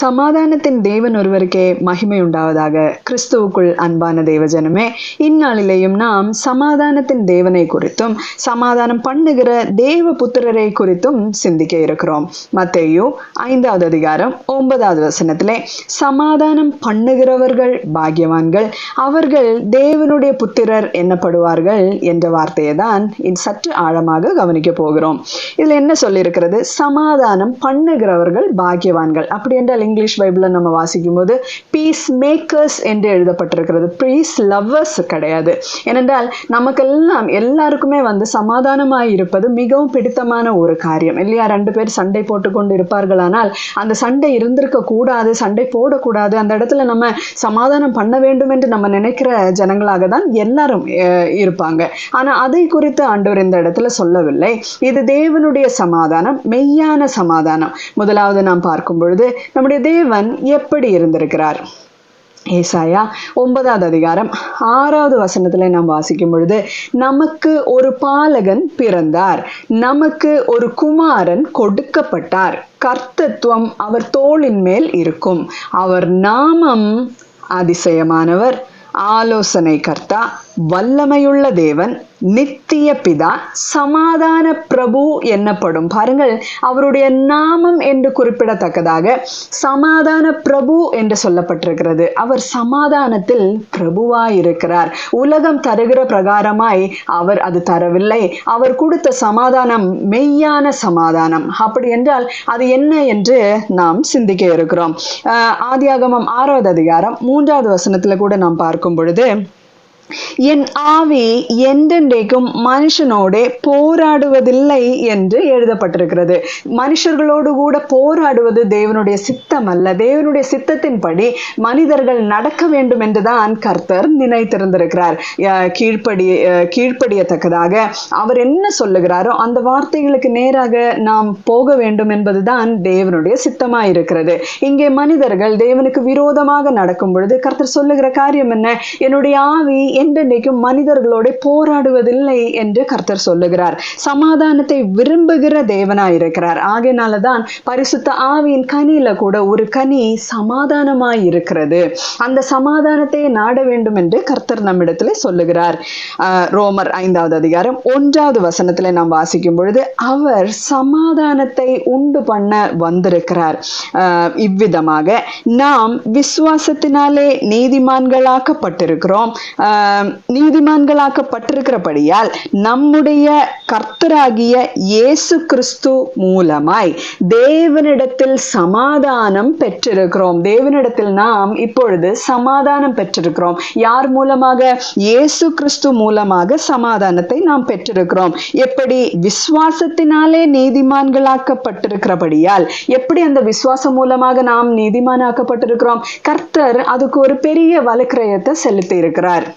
சமாதானத்தின் தேவன் ஒருவருக்கே மகிமை உண்டாவதாக. கிறிஸ்துவுக்குள் அன்பான தேவஜனமே இந்நாளிலேயும் நாம் சமாதானத்தின் தேவனை குறித்தும் சமாதானம் பண்ணுகிற தேவ புத்திரரை குறித்தும் சிந்திக்க இருக்கிறோம். மத்தேயு ஐந்தாவது அதிகாரம் ஒன்பதாவது வசனத்திலே சமாதானம் பண்ணுகிறவர்கள் பாக்கியவான்கள் அவர்கள் தேவனுடைய புத்திரர் என்னப்படுவார்கள் என்ற வார்த்தையை தான் இது சற்று ஆழமாக கவனிக்க போகிறோம். இதுல என்ன சொல்லியிருக்கிறது? சமாதானம் பண்ணுகிறவர்கள் பாக்கியவான்கள். அப்படி என்றால் இங்கிலீஷ் பைபிளில் நம்ம வாசிக்கும் போது பீஸ் மேக்கர்ஸ் என்று எழுதப்பட்டிருக்கிறது. பீஸ் லவ்வர்ஸ் கிடையாது. ஏனென்றால் நமக்கெல்லாம் எல்லாருக்குமே வந்து சமாதானமாக இருப்பது மிகவும் பிடித்தமான ஒரு காரியம். இல்லையா? ரெண்டு பேர் சண்டை போட்டுக்கொண்டு இருப்பார்களானால் அந்த சண்டை இருந்திருக்க கூடாது சண்டை போடக்கூடாது அந்த இடத்துல நம்ம சமாதானம் பண்ண வேண்டும் என்று நம்ம நினைக்கிற ஜனங்களாக தான் எல்லாரும் இருப்பாங்க. ஆனால் அதை குறித்து ஆண்டவர் இந்த இடத்துல சொல்லவில்லை. இது தேவனுடைய சமாதானம் மெய்யான சமாதானம். முதலாவது நாம் பார்க்கும் பொழுது நம்முடைய நம்முடைய தேவன் எப்படி இருந்திருக்கிறார்? ஏசாயா ஒன்பதாவது அதிகாரம் ஆறாவது வசனத்துல நாம் வாசிக்கும் பொழுது நமக்கு ஒரு பாலகன் பிறந்தார். நமக்கு ஒரு குமாரன் கொடுக்கப்பட்டார். கர்த்தத்துவம் அவர் தோளின் மேல் இருக்கும். அவர் நாமம் அதிசயமானவர். ஆலோசனை கர்த்தா வல்லமையுள்ள தேவன் நித்திய பிதா சமாதான பிரபு என்னப்படும். பாருங்கள் அவருடைய நாமம் என்று குறிப்பிடத்தக்கதாக சமாதான பிரபு என்று சொல்லப்பட்டிருக்கிறது. அவர் சமாதானத்தில் பிரபுவாயிருக்கிறார். உலகம் தருகிற பிரகாரமாய் அவர் அது தரவில்லை. அவர் கொடுத்த சமாதானம் மெய்யான சமாதானம். அப்படி என்றால் அது என்ன என்று நாம் சிந்திக்க இருக்கிறோம். ஆஹ் ஆதியாகமம் ஆறாவது அதிகாரம் மூன்றாவது வசனத்துல கூட நாம் பார்க்கும் பொழுது என் ஆவி எந்தெண்டைக்கும் மனுஷனோட போராடுவதில்லை என்று எழுதப்பட்டிருக்கிறது. மனுஷர்களோடு கூட போராடுவது தேவனுடைய சித்தம் அல்ல தேவனுடைய சித்தத்தின்படி மனிதர்கள் நடக்க வேண்டும் என்றுதான் கர்த்தர் நினைத்திருந்திருக்கிறார். கீழ்ப்படி கீழ்ப்படியத்தக்கதாக அவர் என்ன சொல்லுகிறாரோ அந்த வார்த்தைகளுக்கு நேராக நாம் போக வேண்டும் என்பதுதான் தேவனுடைய சித்தமாக இருக்கிறது இங்கே மனிதர்கள் தேவனுக்கு விரோதமாக நடக்கும் பொழுது கர்த்தர் சொல்லுகிற காரியம் என்ன? என்னுடைய ஆவி என்றென்றைக்கும் மனிதர்களோட போராடுவதில்லை என்று கர்த்தர் சொல்லுகிறார். சமாதானத்தை விரும்புகிற தேவனாய் இருக்கிறார் ஆகையினாலதான் பரிசுத்த ஆவியின் கனியில கூட ஒரு கனி சமாதானமாய் இருக்கிறது அந்த சமாதானத்தை நாட வேண்டும் என்று கர்த்தர் நம்மிடத்துல சொல்லுகிறார். ரோமர் ஐந்தாவது அதிகாரம் ஒன்றாவது வசனத்துல நாம் வாசிக்கும் பொழுது அவர் சமாதானத்தை உண்டு பண்ண வந்திருக்கிறார். இவ்விதமாக நாம் விசுவாசத்தினாலே நீதிமான்களாக்கப்பட்டிருக்கிறோம். ஆஹ் நீதிமான்களாக்கப்பட்டிருக்கிறபடியால் நம்முடைய கர்த்தராகிய இயேசு கிறிஸ்து மூலமாய் தேவனிடத்தில் சமாதானம் பெற்றிருக்கிறோம். தேவனிடத்தில் நாம் இப்பொழுது சமாதானம் பெற்றிருக்கிறோம். யார் மூலமாக? இயேசு கிறிஸ்து மூலமாக சமாதானத்தை நாம் பெற்றிருக்கிறோம். எப்படி? விசுவாசத்தினாலே நீதிமான்களாக்கப்பட்டிருக்கிறபடியால் எப்படி அந்த விசுவாசம் மூலமாக நாம் நீதிமானாக்கப்பட்டிருக்கிறோம்? கர்த்தர் அதுக்கு ஒரு பெரிய வலுக்கிரயத்தை செலுத்தி இருக்கிறார்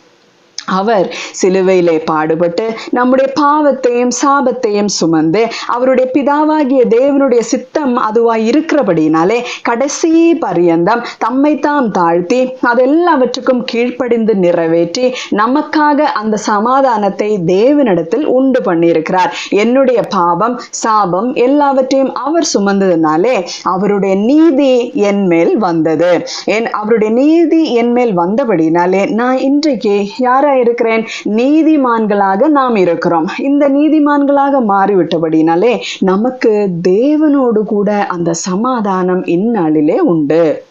அவர் சிலுவையிலே பாடுபட்டு நம்முடைய பாவத்தையும் சாபத்தையும் சுமந்து அவருடைய பிதாவாகிய தேவனுடைய சித்தம் அதுவாய் இருக்கிறபடினாலே கடைசி பரியந்தம் தம்மைத்தாம் தாழ்த்தி அதெல்லாவற்றுக்கும் கீழ்ப்படிந்து நிறைவேற்றி நமக்காக அந்த சமாதானத்தை தேவனிடத்தில் உண்டு பண்ணியிருக்கிறார். என்னுடைய பாவம் சாபம் எல்லாவற்றையும் அவர் சுமந்ததுனாலே அவருடைய நீதி என் மேல் வந்தது. என் அவருடைய நீதி என் மேல் வந்தபடினாலே நான் இன்றைக்கு யாரை இருக்கிறேன். நீதிமான்களாக நாம் இருக்கிறோம். இந்த நீதிமான்களாக மாறிவிட்டபடினாலே நமக்கு தேவனோடு கூட அந்த சமாதானம் இந்நாளிலே உண்டு.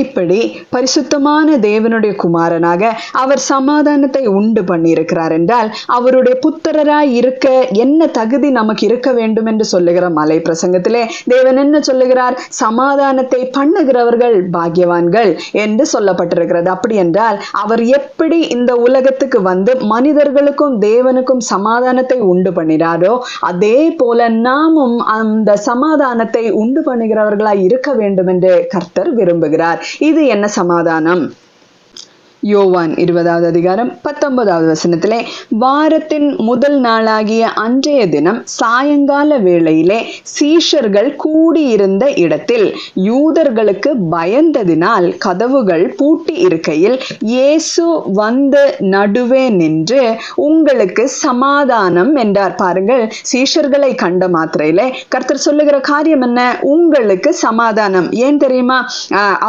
இப்படி பரிசுத்தமான தேவனுடைய குமாரனாக அவர் சமாதானத்தை உண்டு பண்ணியிருக்கிறார் என்றால் அவருடைய புத்திரராய் இருக்க என்ன தகுதி நமக்கு இருக்க வேண்டும் என்று சொல்லுகிற மலை பிரசங்கத்திலே தேவன் என்ன சொல்லுகிறார்? சமாதானத்தை பண்ணுகிறவர்கள் பாக்கியவான்கள் என்று சொல்லப்பட்டிருக்கிறது. அப்படி என்றால் அவர் எப்படி இந்த உலகத்துக்கு வந்து மனிதர்களுக்கும் தேவனுக்கும் சமாதானத்தை உண்டு பண்ணினாரோ அதே போல நாமும் அந்த சமாதானத்தை உண்டு பண்ணுகிறவர்களாய் இருக்க வேண்டும் என்று கர்த்தர் விரும்புகிறார். இது என்ன சமாதானம்? யோவான் இருபதாவது அதிகாரம் பத்தொன்பதாவது வசனத்திலே வாரத்தின் முதல் நாளாகிய அன்றைய தினம் சாயங்கால வேளையிலே சீஷர்கள் கூடியிருந்த இடத்தில் யூதர்களுக்கு பயந்ததினால் கதவுகள் பூட்டி இருக்கையில் இயேசு வந்து நடுவே நின்று உங்களுக்கு சமாதானம் என்றார். பாருங்கள் சீஷர்களை கண்ட மாத்திரையிலே கர்த்தர் சொல்லுகிற காரியம் என்ன? உங்களுக்கு சமாதானம். ஏன் தெரியுமா?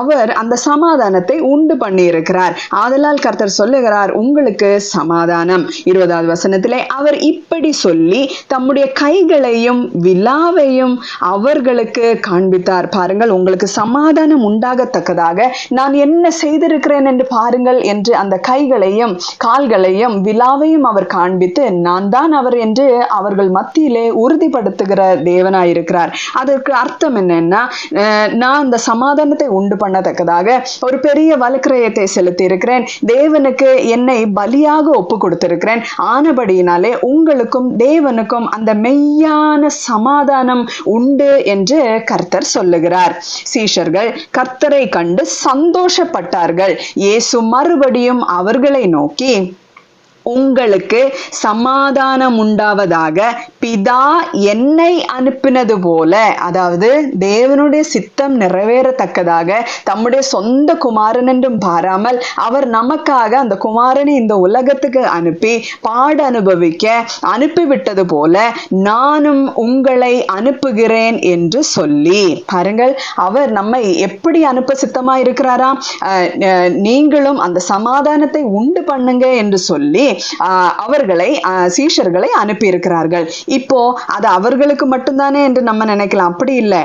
அவர் அந்த சமாதானத்தை உண்டு பண்ணி இருக்கிறார் ஆதலால் கர்த்தர் சொல்லுகிறார் உங்களுக்கு சமாதானம். இருபதாவது வசனத்திலே அவர் இப்படி சொல்லி தம்முடைய கைகளையும் விழாவையும் அவர்களுக்கு காண்பித்தார். பாருங்கள் உங்களுக்கு சமாதானம் உண்டாகத்தக்கதாக நான் என்ன செய்திருக்கிறேன் என்று பாருங்கள் என்று அந்த கைகளையும் கால்களையும் விழாவையும் அவர் காண்பித்து நான் தான் அவர் என்று அவர்கள் மத்தியிலே உறுதிப்படுத்துகிற தேவனாயிருக்கிறார். அதற்கு அர்த்தம் என்னன்னா அஹ் நான் அந்த சமாதானத்தை உண்டு பண்ணத்தக்கதாக ஒரு பெரிய வலுக்கிரயத்தை செலுத்தி கொடுத்திருக்கிறேன் தேவனுக்கு என்னை பலியாக ஒப்பு கொடுத்திருக்கிறேன் ஆனபடியினாலே உங்களுக்கும் தேவனுக்கும் அந்த மெய்யான சமாதானம் உண்டு என்று கர்த்தர் சொல்லுகிறார். சீஷர்கள் கர்த்தரை கண்டு சந்தோஷப்பட்டார்கள். இயேசு மறுபடியும் அவர்களை நோக்கி உங்களுக்கு சமாதானம் உண்டாவதாக பிதா என்னை அனுப்பினது போல அதாவது தேவனுடைய சித்தம் நிறைவேறத்தக்கதாக தம்முடைய சொந்த குமாரன் என்றும் பாராமல் அவர் நமக்காக அந்த குமாரனை இந்த உலகத்துக்கு அனுப்பி பாட அனுபவிக்க அனுப்பிவிட்டது போல நானும் உங்களை அனுப்புகிறேன் என்று சொல்லி. பாருங்கள் அவர் நம்மை எப்படி அனுப்ப சித்தமா இருக்கிறாராம் அஹ், நீங்களும் அந்த சமாதானத்தை உண்டு பண்ணுங்க என்று சொல்லி அவர்களை ஆஹ், சீஷர்களை அனுப்பியிருக்கிறார்கள். இப்போ அது அவர்களுக்கு மட்டும்தானே என்று நம்ம நினைக்கலாம். அப்படி இல்லை.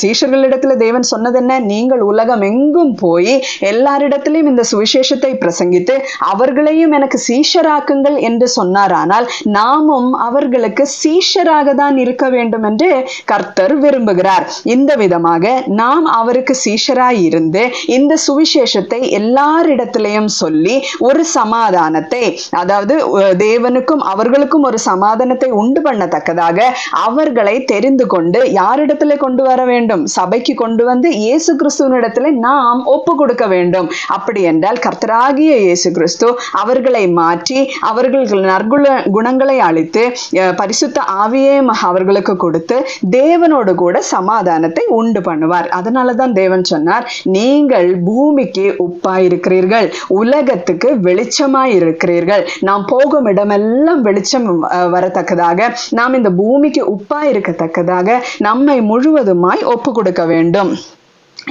சீஷர்களிடத்துல தேவன் சொன்னது என்ன நீங்கள் உலகம் எங்கும் போய் எல்லாரிடத்திலையும் இந்த சுவிசேஷத்தை பிரசங்கித்து அவர்களையும் எனக்கு சீஷராக்குங்கள் என்று சொன்னாரானால் நாமும் அவர்களுக்கு சீஷராக தான் இருக்க வேண்டும் என்று கர்த்தர் விரும்புகிறார். இந்த விதமாக நாம் அவருக்கு சீஷராய் இருந்து இந்த சுவிசேஷத்தை எல்லாரிடத்திலையும் சொல்லி ஒரு சமாதானத்தை அதாவது தேவனுக்கும் அவர்களுக்கும் ஒரு சமாதானத்தை உண்டு பண்ணத்தக்கதாக அவர்களை தெரிந்து கொண்டு யாரிடத்துல கொண்டு வர வேண்டும்? சபைக்கு கொண்டு வந்து இயேசு கிறிஸ்துவனிடத்துல நாம் ஒப்பு கொடுக்க வேண்டும். அப்படி என்றால் கர்த்தராகிய இயேசு கிறிஸ்து அவர்களை மாற்றி அவர்களுக்கு நற்குண குணங்களை அளித்து அஹ், பரிசுத்த ஆவியே அவர்களுக்கு கொடுத்து தேவனோடு கூட சமாதானத்தை உண்டு பண்ணுவார். அதனால தான் தேவன் சொன்னார் நீங்கள் பூமிக்கு உப்பாயிருக்கிறீர்கள் உலகத்துக்கு வெளிச்சமாயிருக்கிறீர்கள். இருக்கிறீர்கள் நாம் போகும் இடமெல்லாம் வெளிச்சம் வரத்தக்கதாக. நாம் இந்த பூமிக்கு உப்பாய் இருக்கத்தக்கதாக. நம்மை முழுவதுமாய் ஒப்பு கொடுக்க வேண்டும்.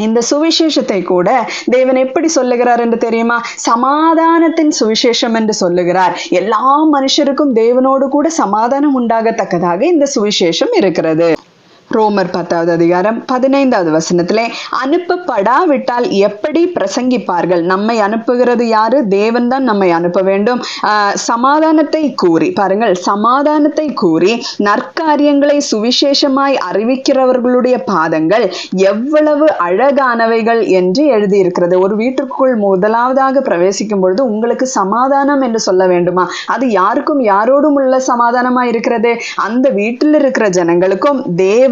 இந்த சுவிசேஷத்தை கூட தேவன் எப்படி சொல்லுகிறார் என்று தெரியுமா? சமாதானத்தின் சுவிசேஷம் என்று சொல்லுகிறார். எல்லா மனுஷருக்கும் தேவனோடு கூட சமாதானம் உண்டாகத்தக்கதாக இந்த சுவிசேஷம் இருக்கிறது. ரோமர் பத்தாவது அதிகாரம் பதினைந்தாவது வசனத்திலே அனுப்பப்படாவிட்டால் எப்படி பிரசங்கிப்பார்கள்? நம்மை அனுப்புகிறது யாரு? தேவன் தான் நம்மை அனுப்ப வேண்டும். சமாதானத்தை கூறி பாருங்கள் சமாதானத்தை கூறி நற்காரியங்களை சுவிசேஷமாய் அறிவிக்கிறவர்களுடைய பாதங்கள் எவ்வளவு அழகானவைகள் என்று எழுதியிருக்கிறது. ஒரு வீட்டிற்குள் முதலாவதாக பிரவேசிக்கும் பொழுது உங்களுக்கு சமாதானம் என்று சொல்ல வேண்டுமா? அது யாருக்கும் யாரோடும் உள்ள சமாதானமா இருக்கிறது. அந்த வீட்டில் இருக்கிற ஜனங்களுக்கும்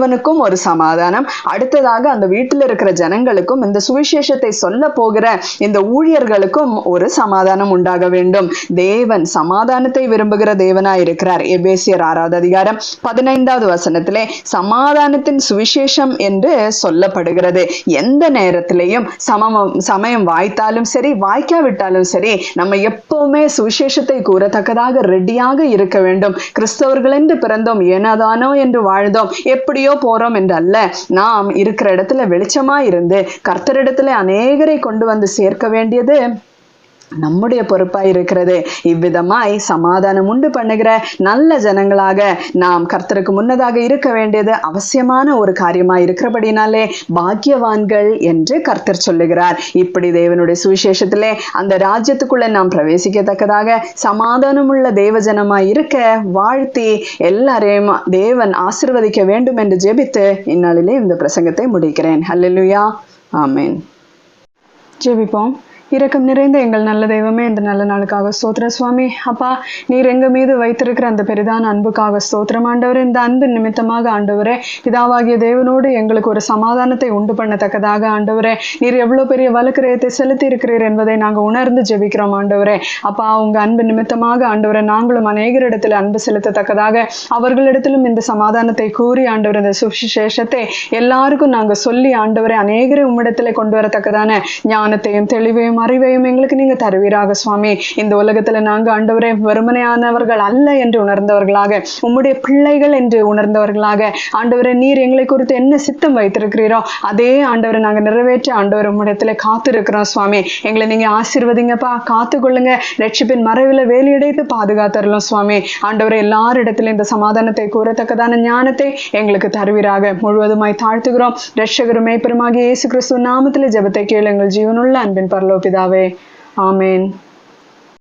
தேவனுக்கும் ஒரு சமாதானம். அடுத்ததாக அந்த வீட்டில் இருக்கிற ஜனங்களுக்கும் இந்த சுவிசேஷத்தை சொல்ல போகிற இந்த ஊழியர்களுக்கும் ஒரு சமாதானம் உண்டாக வேண்டும். தேவன் சமாதானத்தை விரும்புகிற தேவனாய் இருக்கிறார். எபேசியர் ஆறாவது அதிகாரம் பதினைந்தாவது வசனத்திலே சமாதானத்தின் சுவிசேஷம் என்று சொல்லப்படுகிறது. எந்த நேரத்திலையும் சமமம் சமயம் வாய்த்தாலும் சரி வாய்க்காவிட்டாலும் சரி நம்ம எப்பவுமே சுவிசேஷத்தை கூறத்தக்கதாக ரெடியாக இருக்க வேண்டும். கிறிஸ்தவர்கள் என்று பிறந்தோம் ஏனாதானோ என்று வாழ்ந்தோம் எப்படியோ போறோம் என்று அல்ல நாம் இருக்கிற இடத்துல வெளிச்சமா இருந்து கர்த்தரிடத்துல அநேகரை கொண்டு வந்து சேர்க்க வேண்டியது நம்முடைய பொறுப்பாய் இருக்கிறது. இவ்விதமாய் சமாதானம் உண்டு பண்ணுகிற நல்ல ஜனங்களாக நாம் கர்த்தருக்கு முன்னதாக இருக்க வேண்டியது அவசியமான ஒரு காரியமாய் இருக்கிறபடினாலே பாக்கியவான்கள் என்று கர்த்தர் சொல்லுகிறார். இப்படி தேவனுடைய சுவிசேஷத்திலே அந்த ராஜ்யத்துக்குள்ள நாம் பிரவேசிக்கத்தக்கதாக சமாதானமுள்ள தேவஜனமாய் இருக்க வாழ்த்தி எல்லாரையும் தேவன் ஆசிர்வதிக்க வேண்டும் என்று ஜெபித்து இந்நாளிலே இந்த பிரசங்கத்தை முடிக்கிறேன். அல்லலுயா ஆமேன் ஜெபிப்போம். இரக்கம் நிறைந்த எங்கள் நல்ல தெய்வமே இந்த நல்ல நாளுக்காக ஸ்தோத்திர சுவாமி அப்பா நீர் எங்க மீது வைத்திருக்கிற அந்த பெரிதான அன்புக்காக ஸ்தோத்திரம். ஆண்டவர் இந்த அன்பு நிமித்தமாக ஆண்டவரே பிதாவாகிய தேவனோடு எங்களுக்கு ஒரு சமாதானத்தை உண்டு பண்ணத்தக்கதாக ஆண்டவரே நீர் எவ்வளவு பெரிய வலுக்கிரயத்தை செலுத்தி இருக்கிறீர் என்பதை நாங்கள் உணர்ந்து ஜெபிக்கிறோம் ஆண்டவரே. அப்பா உங்க அன்பு நிமித்தமாக ஆண்டவரே நாங்களும் அநேகரிடத்தில் அன்பு செலுத்தத்தக்கதாக அவர்களிடத்திலும் இந்த சமாதானத்தை கூறி ஆண்டவர் இந்த சுவிசேஷத்தை எல்லாருக்கும் நாங்க சொல்லி ஆண்டவரை அநேகரை உம்மிடத்தில் கொண்டு வரத்தக்கதான ஞானத்தையும் தெளிவையும் அறிவையும் எங்களுக்கு நீங்க தருவீராக சுவாமி. இந்த உலகத்துல நாங்க ஆண்டவரே வெறுமனையானவர்கள் அல்ல என்று உணர்ந்தவர்களாக உம்முடைய பிள்ளைகள் என்று உணர்ந்தவர்களாக ஆண்டவரே நீர் எங்களை குறித்து என்ன சித்தம் வைத்திருக்கிறீரோ அதே ஆண்டவரை நாங்க நிறைவேற்ற ஆண்டவர் உம்மிடத்துல காத்திருக்கிறோம் சுவாமி. எங்களை நீங்க ஆசீர்வதிங்கப்பா காத்துக்கொள்ளுங்க. லட்சிப்பின் மறைவில் வேலையடைத்து பாதுகாத்தரலாம் சுவாமி. ஆண்டவரை எல்லாரிடத்திலும் இந்த சமாதானத்தை கூறத்தக்கதான ஞானத்தை எங்களுக்கு தருவீராக. முழுவதுமாய் தாழ்த்துகிறோம். ரட்சகரும் மேய்ப்பெருமாகிய இயேசு கிறிஸ்துவ நாமத்தில் ஜெபத்தை கேளுங்கள். ஜீவனுள்ள அன்பின் பரலோபி பரலோபிதாவே ஆமேன்